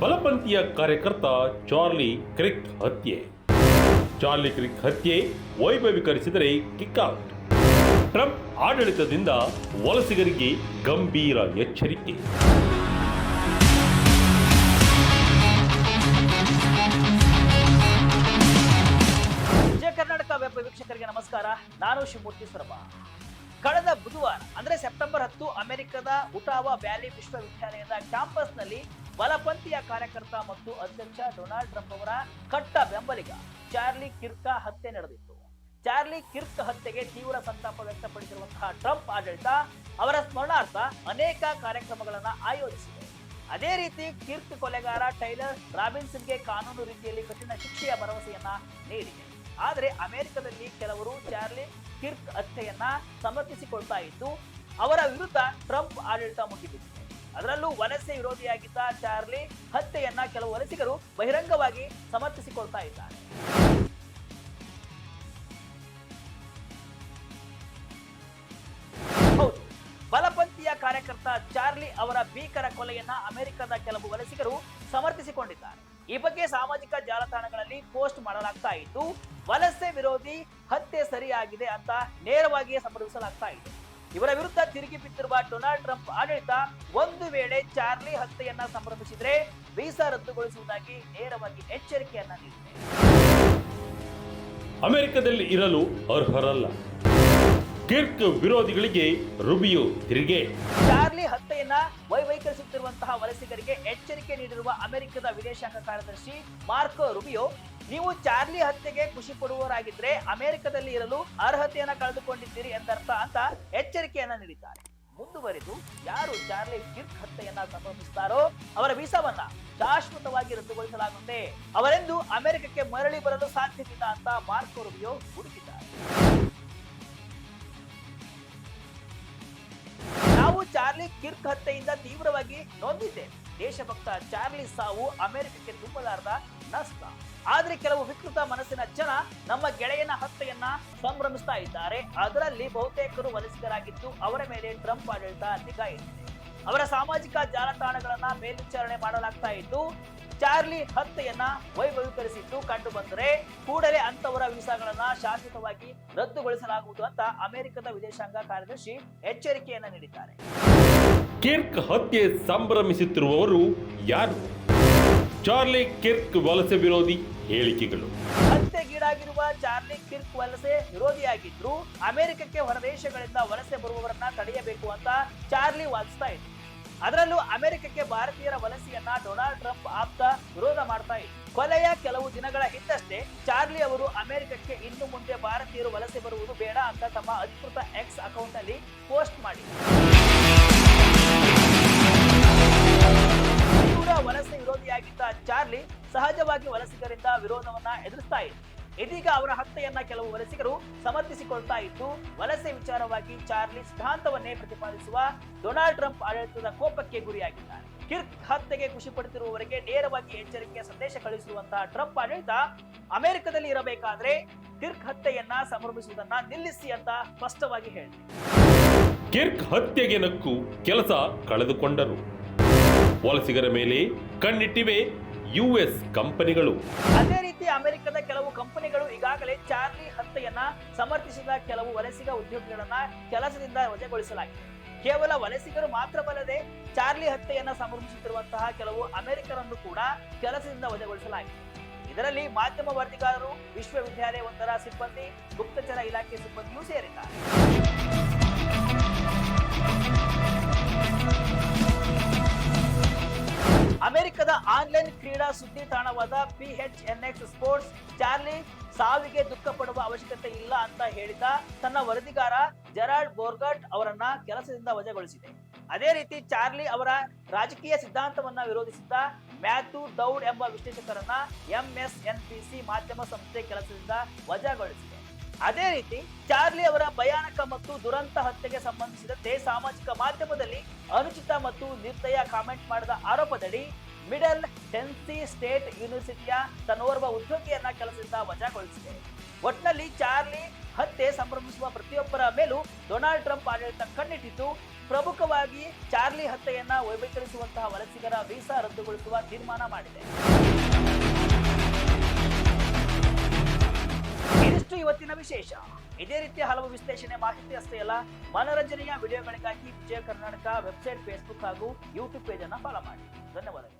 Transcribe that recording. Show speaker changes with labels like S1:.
S1: ಬಲಪಂಥೀಯ ಕಾರ್ಯಕರ್ತ ಚಾರ್ಲಿ ಕ್ರಿಕ್ ಹತ್ಯೆ. ಚಾರ್ಲಿ ಕ್ರಿಕ್ ಹತ್ಯೆ ವೈಭವೀಕರಿಸಿದರೆ ಕಿಕ್ಔಟ್ ಟ್ರಂಪ್ ಆಡಳಿತದಿಂದ ವಲಸಿಗರಿಗೆ ಗಂಭೀರ ಎಚ್ಚರಿಕೆ.
S2: ವೀಕ್ಷಕರಿಗೆ ನಮಸ್ಕಾರ. ನಾನು ಶಿವಮೂರ್ತಿ ಸುರಭ. ಕಳೆದ ಬುಧವಾರ, ಅಂದ್ರೆ ಸೆಪ್ಟೆಂಬರ್ ಹತ್ತು, ಅಮೆರಿಕದ ಉಟಾವಾ ವ್ಯಾಲಿ ವಿಶ್ವವಿದ್ಯಾಲಯದ ಕ್ಯಾಂಪಸ್ನಲ್ಲಿ ಬಲಪಂಥೀಯ ಕಾರ್ಯಕರ್ತ ಮತ್ತು ಅಧ್ಯಕ್ಷ ಡೊನಾಲ್ಡ್ ಟ್ರಂಪ್ ಅವರ ಕಟ್ಟ ಬೆಂಬಲಿಗ ಚಾರ್ಲಿ ಕಿರ್ಕ ಹತ್ಯೆ ನಡೆದಿತ್ತು. ಚಾರ್ಲಿ ಕಿರ್ಕ್ ಹತ್ಯೆಗೆ ತೀವ್ರ ಸಂತಾಪ ವ್ಯಕ್ತಪಡಿಸಿರುವಂತಹ ಟ್ರಂಪ್ ಆಡಳಿತ ಅವರ ಸ್ಮರಣಾರ್ಥ ಅನೇಕ ಕಾರ್ಯಕ್ರಮಗಳನ್ನು ಆಯೋಜಿಸಿದೆ. ಅದೇ ರೀತಿ ಕಿರ್ಕ್ ಕೊಲೆಗಾರ ಟೈಲರ್ ರಾಬಿನ್ಸನ್ಗೆ ಕಾನೂನು ರೀತಿಯಲ್ಲಿ ಕಠಿಣ ಶಿಕ್ಷೆಯ ಭರವಸೆಯನ್ನ ನೀಡಿದೆ. ಆದರೆ ಅಮೆರಿಕದಲ್ಲಿ ಕೆಲವರು ಚಾರ್ಲಿ ಕಿರ್ಕ್ ಹತ್ಯೆಯನ್ನ ಸಮರ್ಥಿಸಿಕೊಳ್ತಾ ಇದ್ದು, ಅವರ ವಿರುದ್ಧ ಟ್ರಂಪ್ ಆಡಳಿತ ಮುಗಿಬಿದ್ದಿದೆ ಅದರಲ್ಲೂ ವಲಸೆ ವಿರೋಧಿಯಾಗಿದ್ದ ಚಾರ್ಲಿ ಹತ್ಯೆಯನ್ನ ಕೆಲವು ವಲಸಿಗರು ಬಹಿರಂಗವಾಗಿ ಸಮರ್ಥಿಸಿಕೊಳ್ತಾ ಇದ್ದಾರೆ. ಬಲಪಂಥೀಯ ಕಾರ್ಯಕರ್ತ ಚಾರ್ಲಿ ಅವರ ಭೀಕರ ಕೊಲೆಯನ್ನ ಅಮೆರಿಕದ ಕೆಲವು ವಲಸಿಗರು ಸಮರ್ಥಿಸಿಕೊಂಡಿದ್ದಾರೆ. ಈ ಬಗ್ಗೆ ಸಾಮಾಜಿಕ ಜಾಲತಾಣಗಳಲ್ಲಿ ಪೋಸ್ಟ್ ಮಾಡಲಾಗ್ತಾ ಇದ್ದು, ವಲಸೆ ವಿರೋಧಿ ಹತ್ಯೆ ಸರಿಯಾಗಿದೆ ಅಂತ ನೇರವಾಗಿಯೇ ಸಂಭವಿಸಲಾಗ್ತಾ ಇದೆ. ಇವರ ವಿರುದ್ಧ ತಿರುಗಿ ಬಿದ್ದಿರುವ ಡೊನಾಲ್ಡ್ ಟ್ರಂಪ್ ಆಡಳಿತ ಒಂದು ವೇಳೆ ಚಾರ್ಲಿ ಹತ್ಯೆಯನ್ನ ಸಂಭ್ರಮಿಸಿದ್ರೆ ವೀಸಾ ರದ್ದುಗೊಳಿಸುವುದಾಗಿ ನೇರವಾಗಿ ಎಚ್ಚರಿಕೆಯನ್ನ ನೀಡಿದೆ.
S1: ಅಮೆರಿಕದಲ್ಲಿ ಇರಲು ಅರ್ಹರಲ್ಲ. ಕಿರ್ಕ್ ವಿರೋಧಿಗಳಿಗೆ ರುಬಿಯೋ ತಿರುಗೆ.
S2: ಚಾರ್ಲಿ ಹತ್ಯೆಯನ್ನ ವೈವೈಕರಿಸುತ್ತಿರುವಂತಹ ವಲಸಿಗರಿಗೆ ಎಚ್ಚರಿಕೆ ನೀಡಿರುವ ಅಮೆರಿಕದ ವಿದೇಶಾಂಗ ಕಾರ್ಯದರ್ಶಿ ಮಾರ್ಕೋ ರುಬಿಯೋ ನೀವು ಚಾರ್ಲಿ ಹತ್ಯೆಗೆ ಖುಷಿ ಪಡುವವರಾಗಿದ್ರೆ ಅಮೆರಿಕದಲ್ಲಿ ಇರಲು ಅರ್ಹತೆಯನ್ನ ಕಳೆದುಕೊಂಡಿದ್ದೀರಿ ಎಂದರ್ಥ ಅಂತ ಎಚ್ಚರಿಕೆಯನ್ನ ನೀಡಿದ್ದಾರೆ. ಮುಂದುವರೆದು ಯಾರು ಚಾರ್ಲಿ ಕಿರ್ಕ್ ಹತ್ಯೆಯನ್ನ ಸಂಭವಿಸುತ್ತಾರೋ ಅವರ ವೀಸಾವನ್ನ ಶಾಶ್ವತವಾಗಿ ರದ್ದುಗೊಳಿಸಲಾಗುತ್ತೆ. ಅವರೆಂದು ಅಮೆರಿಕಕ್ಕೆ ಮರಳಿ ಬರಲು ಸಾಧ್ಯವಿಲ್ಲ ಅಂತ ಮಾರ್ಕೋ ರುಬಿಯೋ ಹುಡುಕಿದ್ದಾರೆ. ಚಾರ್ಲಿ ಕಿರ್ಕ್ ಹತ್ಯೆಯಿಂದ ತೀವ್ರವಾಗಿ ನೊಂದಿದೆ ದೇಶಭಕ್ತ ಚಾರ್ಲಿ ಸಾವು ಅಮೆರಿಕಕ್ಕೆ ತುಂಬಲಾರದ ನಷ್ಟ. ಆದ್ರೆ ಕೆಲವು ವಿಕೃತ ಮನಸ್ಸಿನ ಜನ ನಮ್ಮ ಗೆಳೆಯನ ಹತ್ಯೆಯನ್ನ ಸಂಭ್ರಮಿಸ್ತಾ ಇದ್ದಾರೆ. ಅದರಲ್ಲಿ ಬಹುತೇಕರು ವಲಸಿಗರಾಗಿದ್ದು ಅವರ ಮೇಲೆ ಟ್ರಂಪ್ ಆಡಳಿತ ನಿಗಾ ಇಟ್ಟಿದೆ. ಅವರ ಸಾಮಾಜಿಕ ಜಾಲತಾಣಗಳನ್ನ ಮೇಲ್ವಿಚಾರಣೆ ಮಾಡಲಾಗ್ತಾ ಇದ್ದು, ಚಾರ್ಲಿ ಹತ್ಯೆಯನ್ನ ವೈಭವೀಕರಿಸಿದ್ದು ಕಂಡು ಬಂದರೆ ಕೂಡಲೇ ಅಂತವರ ವೀಸಾಗಳನ್ನ ಶಾಶ್ವತವಾಗಿ ರದ್ದುಗೊಳಿಸಲಾಗುವುದು ಅಂತ ಅಮೆರಿಕದ ವಿದೇಶಾಂಗ ಕಾರ್ಯದರ್ಶಿ ಎಚ್ಚರಿಕೆಯನ್ನ ನೀಡಿದ್ದಾರೆ.
S1: ಕಿರ್ಕ್ ಹತ್ಯೆ ಸಂಭ್ರಮಿಸುತ್ತಿರುವವರು ಯಾರು? ಚಾರ್ಲಿ ಕಿರ್ಕ್ ವಲಸೆ ವಿರೋಧಿ ಹೇಳಿಕೆಗಳು.
S2: ಹತ್ಯೆಗೀಡಾಗಿರುವ ಚಾರ್ಲಿ ಕಿರ್ಕ್ ವಲಸೆ ವಿರೋಧಿಯಾಗಿದ್ರು ಅಮೆರಿಕಕ್ಕೆ ಹೊರದೇಶಗಳಿಂದ ವಲಸೆ ಬರುವವರನ್ನ ತಡೆಯಬೇಕು ಅಂತ ಚಾರ್ಲಿ ವಾದಿಸ್ತಾ ಇದ್ರು. ಅದರಲ್ಲೂ ಅಮೆರಿಕಕ್ಕೆ ಭಾರತೀಯರ ವಲಸೆಯನ್ನ ಡೊನಾಲ್ಡ್ ಟ್ರಂಪ್ ಆಪ್ತ ವಿರೋಧ ಮಾಡ್ತಾ ಇದ್ರು. ಕೊಲೆಯ ಕೆಲವು ದಿನಗಳ ಹಿಂದಷ್ಟೇ ಚಾರ್ಲಿ ಅವರು ಅಮೆರಿಕಕ್ಕೆ ಇನ್ನು ಮುಂದೆ ಭಾರತೀಯರು ವಲಸೆ ಬರುವುದು ಬೇಡ ಅಂತ ತಮ್ಮ ಅಧಿಕೃತ ಎಕ್ಸ್ ಅಕೌಂಟ್ ಅಲ್ಲಿ ಪೋಸ್ಟ್ ಮಾಡಿದ್ರು. ಚಾರ್ಲಿ ಸಹಜವಾಗಿ ವಲಸಿಗರಿಂದ ವಿರೋಧವನ್ನ ಎದುರಿಸ್ತಾ ಇತ್ತು ಇದೀಗ ಅವರ ಹತ್ಯೆಯನ್ನ ಕೆಲವು ವಲಸಿಗರು ಸಮರ್ಥಿಸಿಕೊಳ್ತಾ ಇದ್ದು, ವಲಸೆ ವಿಚಾರವಾಗಿ ಚಾರ್ಲಿ ಸಿದ್ಧಾಂತವನ್ನೇ ಪ್ರತಿಪಾದಿಸುವ ಡೊನಾಲ್ಡ್ ಟ್ರಂಪ್ ಆಡಳಿತದ ಕೋಪಕ್ಕೆ ಗುರಿಯಾಗಿದ್ದಾರೆ. ಕಿರ್ಕ್ ಹತ್ಯೆಗೆ ಖುಷಿ ಪಡುತ್ತಿರುವವರಿಗೆ ನೇರವಾಗಿ ಎಚ್ಚರಿಕೆಯ ಸಂದೇಶ ಕಳುಹಿಸುವಂತಹ ಟ್ರಂಪ್ ಆಡಳಿತ ಅಮೆರಿಕದಲ್ಲಿ ಇರಬೇಕಾದ್ರೆ ಕಿರ್ಕ್ ಹತ್ಯೆಯನ್ನ ಸಂಭ್ರಮಿಸುವುದನ್ನ ನಿಲ್ಲಿಸಿ ಅಂತ ಸ್ಪಷ್ಟವಾಗಿ ಹೇಳಿದೆ.
S1: ಕಿರ್ಕ್ ಹತ್ಯೆಗೆ ನಕ್ಕು ಕೆಲಸ ಕಳೆದುಕೊಂಡರು. ವಲಸಿಗರ ಮೇಲೆ ಕಣ್ಣಿಟ್ಟಿವೆ ಯುಎಸ್ ಕಂಪನಿಗಳು.
S2: ಅದೇ ರೀತಿ ಅಮೆರಿಕದ ಕೆಲವು ಕಂಪನಿಗಳು ಈಗಾಗಲೇ ಚಾರ್ಲಿ ಹತ್ಯೆಯನ್ನ ಸಮರ್ಥಿಸಿದ ಕೆಲವು ವಲಸಿಗ ಉದ್ಯೋಗಿಗಳನ್ನ ಕೆಲಸದಿಂದ ವಜೆಗೊಳಿಸಲಾಗಿದೆ. ಕೇವಲ ವಲಸಿಗರು ಮಾತ್ರವಲ್ಲದೆ ಚಾರ್ಲಿ ಹತ್ಯೆಯನ್ನ ಸಮರ್ಥಿಸುತ್ತಿರುವಂತಹ ಕೆಲವು ಅಮೆರಿಕರನ್ನು ಕೂಡ ಕೆಲಸದಿಂದ ವಜೆಗೊಳಿಸಲಾಗಿದೆ. ಇದರಲ್ಲಿ ಮಾಧ್ಯಮ ವರದಿಗಾರರು ವಿಶ್ವವಿದ್ಯಾಲಯವೊಂದರ ಸಿಬ್ಬಂದಿ, ಗುಪ್ತಚರ ಇಲಾಖೆ ಸಿಬ್ಬಂದಿಯೂ ಸೇರಿದ್ದಾರೆ. ಆನ್ಲೈನ್ ಕ್ರೀಡಾ ಸುದ್ದಿ ತಾಣವಾದ P H N X Sports Charlie ಸಾವಿಗೆ ದುಃಖ ಪಡುವ ಅವಶ್ಯಕತೆ ಇಲ್ಲ ಅಂತ ಹೇಳಿದ ತನ್ನ ವರದಿಗಾರ ಜೆರಾಲ್ಡ್ ಬೋರ್ಗಟ್ ಅವರನ್ನ ಕೆಲಸದಿಂದ ವಜಾಗೊಳಿಸಿದೆ. ಅದೇ ರೀತಿ ಚಾರ್ಲಿ ಅವರ ರಾಜಕೀಯ ಸಿದ್ಧಾಂತವನ್ನ ವಿರೋಧಿಸಿದ್ದ ಮ್ಯಾಥ್ಯೂ ಡೌಡ್ ಎಂಬ ವಿಶ್ಲೇಷಕರನ್ನ ಎಂಎಸ್ಎನ್ಪಿಸಿ ಮಾಧ್ಯಮ ಸಂಸ್ಥೆ ಕೆಲಸದಿಂದ ವಜಾಗೊಳಿಸಿದೆ. ಅದೇ ರೀತಿ ಚಾರ್ಲಿ ಅವರ ಭಯಾನಕ ಮತ್ತು ದುರಂತ ಹತ್ಯೆಗೆ ಸಂಬಂಧಿಸಿದಂತೆ ಸಾಮಾಜಿಕ ಮಾಧ್ಯಮದಲ್ಲಿ ಅನುಚಿತ ಮತ್ತು ನಿರ್ದಯ ಕಾಮೆಂಟ್ ಮಾಡಿದ ಆರೋಪದಡಿ ಮಿಡಲ್ ಟೆನ್ಸಿ ಸ್ಟೇಟ್ ಯೂನಿವರ್ಸಿಟಿಯ ತನ್ನೋರ್ವ ಉದ್ಯೋಗಿಯನ್ನ ಕೆಲಸದಿಂದ ವಜಾಗೊಳಿಸಿದೆ. ಒಟ್ನಲ್ಲಿ ಚಾರ್ಲಿ ಹತ್ಯೆ ಸಂಭ್ರಮಿಸುವ ಪ್ರತಿಯೊಬ್ಬರ ಮೇಲೂ ಡೊನಾಲ್ಡ್ ಟ್ರಂಪ್ ಆಡಳಿತ ಕಣ್ಣಿಟ್ಟಿದ್ದು, ಪ್ರಮುಖವಾಗಿ ಚಾರ್ಲಿ ಹತ್ಯೆಯನ್ನ ವೈಭೀಕರಿಸುವಂತಹ ವಲಸಿಗರ ವೀಸಾ ರದ್ದುಗೊಳಿಸುವ ತೀರ್ಮಾನ ಮಾಡಿದೆ. ಇದಿಷ್ಟು ಇವತ್ತಿನ ವಿಶೇಷ. ಇದೇ ರೀತಿಯ ಹಲವು ವಿಶ್ಲೇಷಣೆ ಮಾಹಿತಿ ಅಷ್ಟೇ ಅಲ್ಲ, ಮನೋರಂಜನೆಯ ವಿಡಿಯೋಗಳಿಗಾಗಿ ವಿಜಯ ಕರ್ನಾಟಕ ವೆಬ್ಸೈಟ್, ಫೇಸ್ಬುಕ್ ಹಾಗೂ ಯೂಟ್ಯೂಬ್ ಪೇಜ್ ಅನ್ನು ಫಾಲೋ ಮಾಡಿ. ಧನ್ಯವಾದಗಳು.